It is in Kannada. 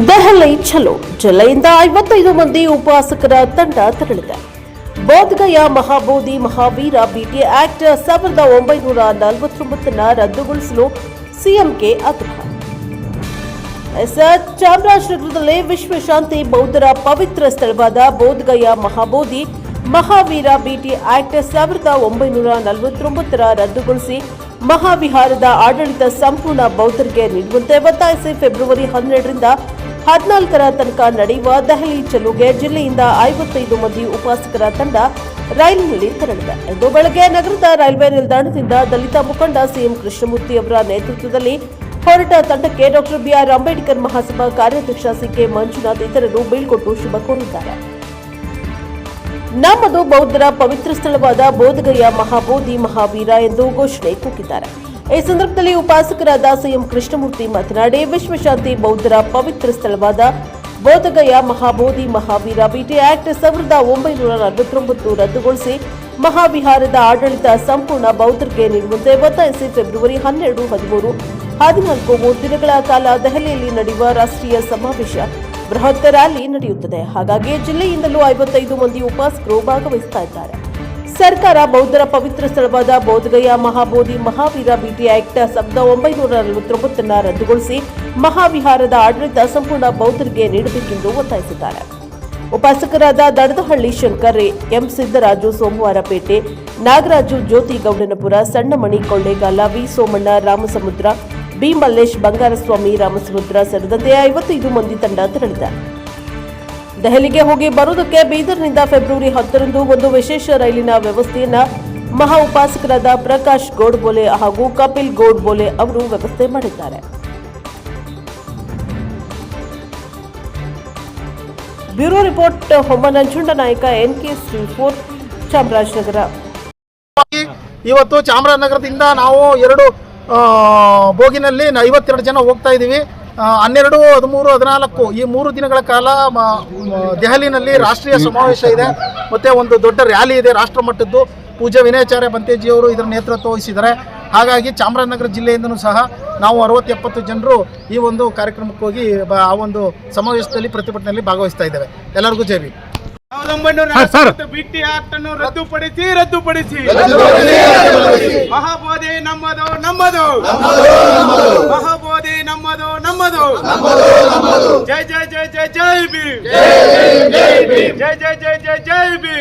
ದೆಹಲಿ ಚಲೋ ಜಿಲ್ಲೆಯಿಂದ ಐವತ್ತೈದು ಮಂದಿ ಉಪವಾಸಕರ ತಂಡ ತೆರಳಿದೆ. ಬೋಧಗಯ ಮಹಾಬೋಧಿ ಮಹಾವೀರ ಬಿಟಿ ಆಕ್ಟ್ ಸಾವಿರದ ಒಂಬೈನೂರ ನಲವತ್ತೊಂಬತ್ತನ್ನ ರದ್ದುಗೊಳಿಸಲು ಸಿಎಂಕೆ ಆಗ್ರಹ. ಎಸ್ ಚಾಮರಾಜನಗರದಲ್ಲಿ ವಿಶ್ವಶಾಂತಿ ಬೌದ್ಧರ ಪವಿತ್ರ ಸ್ಥಳವಾದ ಬೋಧಗಯ ಮಹಾಬೋಧಿ ಮಹಾವೀರ ಬಿಟಿ ಆಕ್ಟ್ ಸಾವಿರದ ಒಂಬೈನೂರ ನಲವತ್ತೊಂಬತ್ತರ ರದ್ದುಗೊಳಿಸಿ ಮಹಾವಿಹಾರದ ಆಡಳಿತ ಸಂಪೂರ್ಣ ಬೌದ್ಧರಿಗೆ ನೀಡುವಂತೆ ಒತ್ತಾಯಿಸಿ ಫೆಬ್ರವರಿ ಹನ್ನೆರಡರಿಂದ ಹದಿನಾಲ್ಕರ ತನಕ ನಡೆಯುವ ದೆಹಲಿ ಚಲುಗೆ ಜಿಲ್ಲೆಯಿಂದ ಐವತ್ತೈದು ಮಂದಿ ಉಪಾಸಕರ ತಂಡ ರೈಲಿನಲ್ಲಿ ತೆರಳಿದೆ. ಇಂದು ಬೆಳಗ್ಗೆ ನಗರದ ರೈಲ್ವೆ ನಿಲ್ದಾಣದಿಂದ ದಲಿತ ಮುಖಂಡ ಸಿಎಂ ಕೃಷ್ಣಮೂರ್ತಿ ಅವರ ನೇತೃತ್ವದಲ್ಲಿ ಹೊರಟ ತಂಡಕ್ಕೆ ಡಾಕ್ಟರ್ ಬಿಆರ್ ಅಂಬೇಡ್ಕರ್ ಮಹಾಸಭಾ ಕಾರ್ಯಾಧ್ಯಕ್ಷ ಸಿಕೆ ಮಂಜುನಾಥ್ ಇತರರು ಬೀಳ್ಕೊಟ್ಟು ಶುಭ ಕೋರಿದ್ದಾರೆ. ನಮ್ಮದು ಬೌದ್ಧರ ಪವಿತ್ರ ಸ್ಥಳವಾದ ಬೋಧಗಯ ಮಹಾಬೋಧಿ ಮಹಾವೀರ ಎಂದು ಘೋಷಣೆ ಕೂಗಿದ್ದಾರೆ. ಈ ಸಂದರ್ಭದಲ್ಲಿ ಉಪಾಸಕರಾದ ಸಿಎಂ ಕೃಷ್ಣಮೂರ್ತಿ ಮಾತನಾಡಿ, ವಿಶ್ವಶಾಂತಿ ಬೌದ್ಧರ ಪವಿತ್ರ ಸ್ಥಳವಾದ ಬೋಧಗಯ ಮಹಾಬೋಧಿ ಮಹಾವೀರ ಬಿಟಿ ಆಕ್ಟ್ ಸಾವಿರದ ಒಂಬೈನೂರ ನಲವತ್ತೊಂಬತ್ತು ರದ್ದುಗೊಳಿಸಿ ಮಹಾವಿಹಾರದ ಆಡಳಿತ ಸಂಪೂರ್ಣ ಬೌದ್ಧರಿಗೆ ನೀಡುವಂತೆ ಒತ್ತಾಯಿಸಿ ಫೆಬ್ರವರಿ ಹನ್ನೆರಡು, ಹದಿಮೂರು, ಹದಿನಾಲ್ಕು ಮೂರು ದಿನಗಳ ಕಾಲ ದೆಹಲಿಯಲ್ಲಿ ನಡೆಯುವ ರಾಷ್ಟ್ರೀಯ ಸಮಾವೇಶ ಬೃಹತ್ ರ್ಯಾಲಿ ನಡೆಯುತ್ತದೆ. ಹಾಗಾಗಿ ಜಿಲ್ಲೆಯಿಂದಲೂ ಐವತ್ತೈದು ಮಂದಿ ಉಪಾಸಕರು ಭಾಗವಹಿಸುತ್ತಿದ್ದಾರೆ ಸರ್ಕಾರ ಬೌದ್ಧರ ಪವಿತ್ರ ಸ್ಥಳವಾದ ಬೋಧಗಯ ಮಹಾಬೋಧಿ ಮಹಾವೀರ ಬಿಟಿ ಆಕ್ಟ್ ಸಾವಿರದ ಒಂಬೈನೂರ ನಲವತ್ತೊಂಬತ್ತನ್ನ ರದ್ದುಗೊಳಿಸಿ ಮಹಾವಿಹಾರದ ಆಡಳಿತ ಸಂಪೂರ್ಣ ಬೌದ್ಧರಿಗೆ ನೀಡಬೇಕೆಂದು ಒತ್ತಾಯಿಸಿದ್ದಾರೆ. ಉಪಾಸಕರಾದ Dadadahalli Shankar, M Siddaraju Somavarapete Nagaraju Jyoti Gowdanapura Sannamani Kollegal, V Somanna, Ramasamudra, B Mallesh Bangaraswamy, Ramasamudra ಸೇರಿದಂತೆ ಐವತ್ತೈದು ಮಂದಿ ತಂಡ ತೆರಳಿದೆ. ದೆಹಲಿಗೆ ಹೋಗಿ ಬರುವುದಕ್ಕೆ ಬೀದರ್ನಿಂದ ಫೆಬ್ರವರಿ ಹತ್ತರಂದು ಒಂದು ವಿಶೇಷ ರೈಲಿನ ವ್ಯವಸ್ಥೆಯನ್ನ ಮಹಾ ಉಪಾಸಕರಾದ ಪ್ರಕಾಶ್ ಗೋಡ್ಬೋಲೆ ಹಾಗೂ ಕಪಿಲ್ ಗೋಡ್ಬೋಲೆ ಅವರು ವ್ಯವಸ್ಥೆ ಮಾಡಿದ್ದಾರೆ. ಬ್ಯೂರೋ ರಿಪೋರ್ಟ್ ಹೊಮ್ಮ ನಂಜುಂಡ ನಾಯಕ ಎನ್ ಕೆ ಫೋರ್ ಚಾಮರಾಜನಗರ. ಇವತ್ತು ಚಾಮರಾಜನಗರದಿಂದ ನಾವು ಎರಡು ಬೋಗಿನಲ್ಲಿ ಐವತ್ತೆರಡು ಜನ ಹೋಗ್ತಾ ಇದ್ದೀವಿ. ಹನ್ನೆರಡು ಹದಿಮೂರು ಹದಿನಾಲ್ಕು ಈ ಮೂರು ದಿನಗಳ ಕಾಲ ದೆಹಲಿನಲ್ಲಿ ರಾಷ್ಟ್ರೀಯ ಸಮಾವೇಶ ಇದೆ. ಮತ್ತು ಒಂದು ದೊಡ್ಡ ರ್ಯಾಲಿ ಇದೆ ರಾಷ್ಟ್ರ ಮಟ್ಟದ್ದು ಪೂಜಾ ವಿನಯಾಚಾರ್ಯ ಬಂತೇಜಿಯವರು ಇದರ ನೇತೃತ್ವ ವಹಿಸಿದ್ದಾರೆ. ಹಾಗಾಗಿ ಚಾಮರಾಜನಗರ ಜಿಲ್ಲೆಯಿಂದನೂ ಸಹ ನಾವು ಅರವತ್ತು ಎಪ್ಪತ್ತು ಜನರು ಈ ಒಂದು ಕಾರ್ಯಕ್ರಮಕ್ಕೆ ಹೋಗಿ ಆ ಒಂದು ಸಮಾವೇಶದಲ್ಲಿ ಪ್ರತಿಭಟನೆಯಲ್ಲಿ ಭಾಗವಹಿಸ್ತಾ ಇದ್ದೇವೆ. ಎಲ್ಲರಿಗೂ ಜೈವಿ ನಲವತ್ತೊಂಬತ್ತು ಬಿಟ್ಟಿ ಆಕ್ಟ್ ಅನ್ನು ರದ್ದುಪಡಿಸಿ ರದ್ದುಪಡಿಸಿ. ಮಹಾಬೋಧಿ ನಮ್ಮದು ನಮ್ಮದು. ಮಹಾಬೋಧಿ ನಮ್ಮದು ನಮ್ಮದು ಜೈ ಜೈ ಜೈ ಜೈ ಜೈ ಬಿ ಜೈ ಜೈ ಜೈ ಜೈ ಜೈ ಬಿ